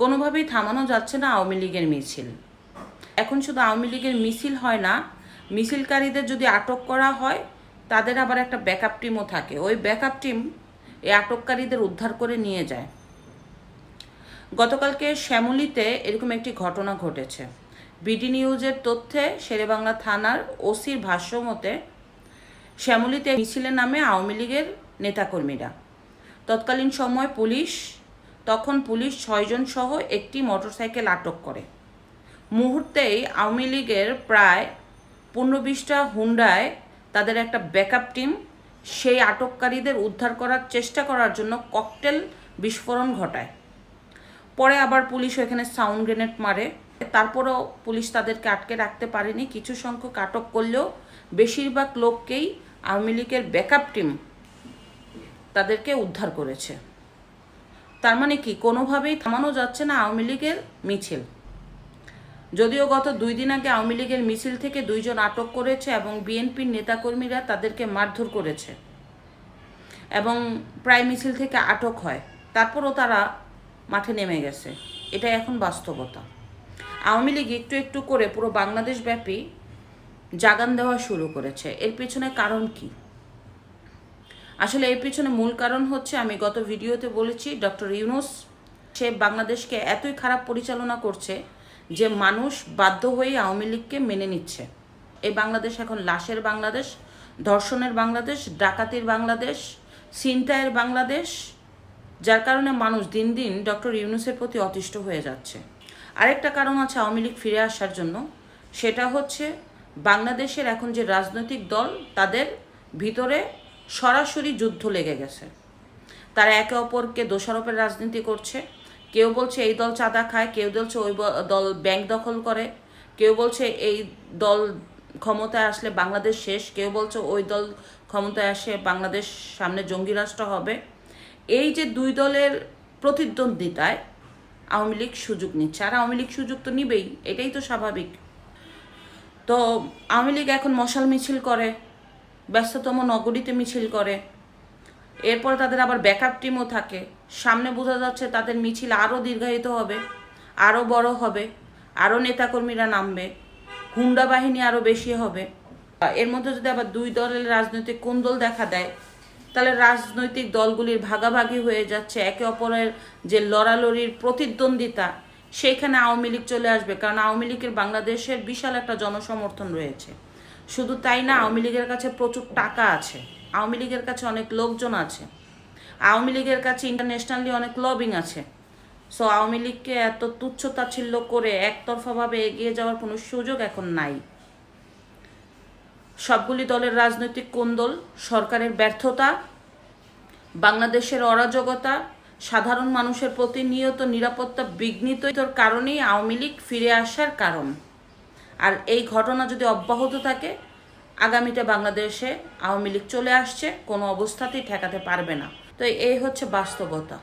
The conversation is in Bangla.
কোনোভাবেই থামানো যাচ্ছে না আওয়ামী লীগের মিছিল। এখন শুধু আওয়ামী লীগের মিছিল হয় না, মিছিলকারীদের যদি আটক করা হয়, তাদের আবার একটা ব্যাকআপ টিমও থাকে। ওই ব্যাকআপ টিম এই আটককারীদের উদ্ধার করে নিয়ে যায়। গতকালকে শ্যামলীতে এরকম একটি ঘটনা ঘটেছে। বিডি নিউজের তথ্যে শেরেবাংলা থানার ওসির ভাষ্য মতে শ্যামলীতে মিছিলের নামে আওয়ামী লীগের নেতাকর্মীরা। তৎকালীন সময় পুলিশ তখন পুলিশ ছয়জন সহ একটি মোটরসাইকেল আটক করে। মুহূর্তেই আওয়ামী লীগের প্রায় পনেরো বিশটা হুন্ডায় তাদের একটা ব্যাকআপ টিম সেই আটককারীদের উদ্ধার করার চেষ্টা করার জন্য ককটেল বিস্ফোরণ ঘটায়। পরে আবার পুলিশ ওখানে সাউন্ড গ্রেনেড মারে। তারপরেও পুলিশ তাদেরকে আটকে রাখতে পারেনি। কিছু সংখ্যক আটক করলেও বেশিরভাগ লোককেই আওয়ামী লীগের ব্যাকআপ টিম তাদেরকে উদ্ধার করেছে। তার মানে কি? কোনোভাবেই থামানো যাচ্ছে না আওয়ামী লীগের মিছিল। যদিও গত দুই দিন আগে আওয়ামী লীগের মিছিল থেকে দুইজন আটক করেছে এবং বিএনপির নেতাকর্মীরা তাদেরকে মারধর করেছে এবং প্রায় মিছিল থেকে আটক হয়। তারপরও তারা মাঠে নেমে গেছে। এটা এখন বাস্তবতা। আওয়ামী লীগ একটু একটু করে পুরো বাংলাদেশ ব্যাপী জাগান দেওয়া শুরু করেছে। এর পেছনে কারণ কি? আসলে এর পিছনে মূল কারণ হচ্ছে, আমি গত ভিডিওতে বলেছি, ডক্টর ইউনুস, সে বাংলাদেশকে এতই খারাপ পরিচালনা করছে যে মানুষ বাধ্য হয়ে আওয়ামী লীগকে মেনে নিচ্ছে। এই বাংলাদেশ এখন লাশের বাংলাদেশ, ধর্ষণের বাংলাদেশ, ডাকাতির বাংলাদেশ, ছিনতাইয়ের বাংলাদেশ, যার কারণে মানুষ দিন দিন ডক্টর ইউনুসের প্রতি অতিষ্ঠ হয়ে যাচ্ছে। আরেকটা কারণ আছে আওয়ামী লীগ ফিরে আসার জন্য, সেটা হচ্ছে বাংলাদেশের এখন যে রাজনৈতিক দল, তাদের ভিতরে সরাসরি যুদ্ধ লেগে গেছে। তারা একে অপরকে দোষারোপের রাজনীতি করছে। কেউ বলছে এই দল চাঁদা খায়, কেউ বলছে ওই দল ব্যাংক দখল করে, কেউ বলছে এই দল ক্ষমতায় আসলে বাংলাদেশ শেষ, কেউ বলছে ওই দল ক্ষমতায় আসে বাংলাদেশ সামনে জঙ্গি রাষ্ট্র হবে। এই যে দুই দলের প্রতিদ্বন্দ্বিতায় আওয়ামী লীগ সুযোগ নিচ্ছে। আর আওয়ামী লীগ সুযোগ তো নিবেই, এটাই তো স্বাভাবিক। তো আওয়ামী লীগ এখন মশাল মিছিল করে ব্যস্ততম নগরীতে মিছিল করে। এরপর তাদের আবার ব্যাকআপ টিমও থাকে। সামনে বোঝা যাচ্ছে তাদের মিছিল আরও দীর্ঘায়িত হবে আরও বড় হবে আরও নেতাকর্মীরা নামবে হুন্ডা বাহিনী আরও বেশি হবে। এর মধ্যে যদি আবার দুই দলের রাজনৈতিক কুন্দল দেখা দেয়, তাহলে রাজনৈতিক দলগুলির ভাগাভাগি হয়ে যাচ্ছে। একে অপরের যে লড়ালড়ির প্রতিদ্বন্দ্বিতা সেইখানে আওয়ামী লীগ চলে আসবে। কারণ আওয়ামী লীগের বাংলাদেশের বিশাল একটা জনসমর্থন রয়েছে। শুধু তাই না আওয়ামী লীগের কাছে প্রচুর টাকা আছে। আওয়ামী লীগের কাছে অনেক লোকজন আছে। আওয়ামী লীগের কাছে ইন্টারন্যাশনালি অনেক লবিং আছে। সো আওয়ামী লীগকে এত তুচ্ছ তাচ্ছিল্য করে একতরফাভাবে এগিয়ে যাওয়ার কোনো সুযোগ এখন নাই। সবগুলি দলের রাজনৈতিক কোন্দল, সরকারের ব্যর্থতা, বাংলাদেশের অরাজকতা, সাধারণ মানুষের প্রতিনিয়ত নিরাপত্তা বিঘ্নিতর কারণেই আওয়ামী লীগ ফিরে আসার কারণ। আর এই ঘটনা যদি অব্যাহত থাকে, আগামীতে বাংলাদেশে আওয়ামী লীগ চলে আসছে, কোনো অবস্থাতেই ঠেকাতে পারবে না। তো এই হচ্ছে বাস্তবতা।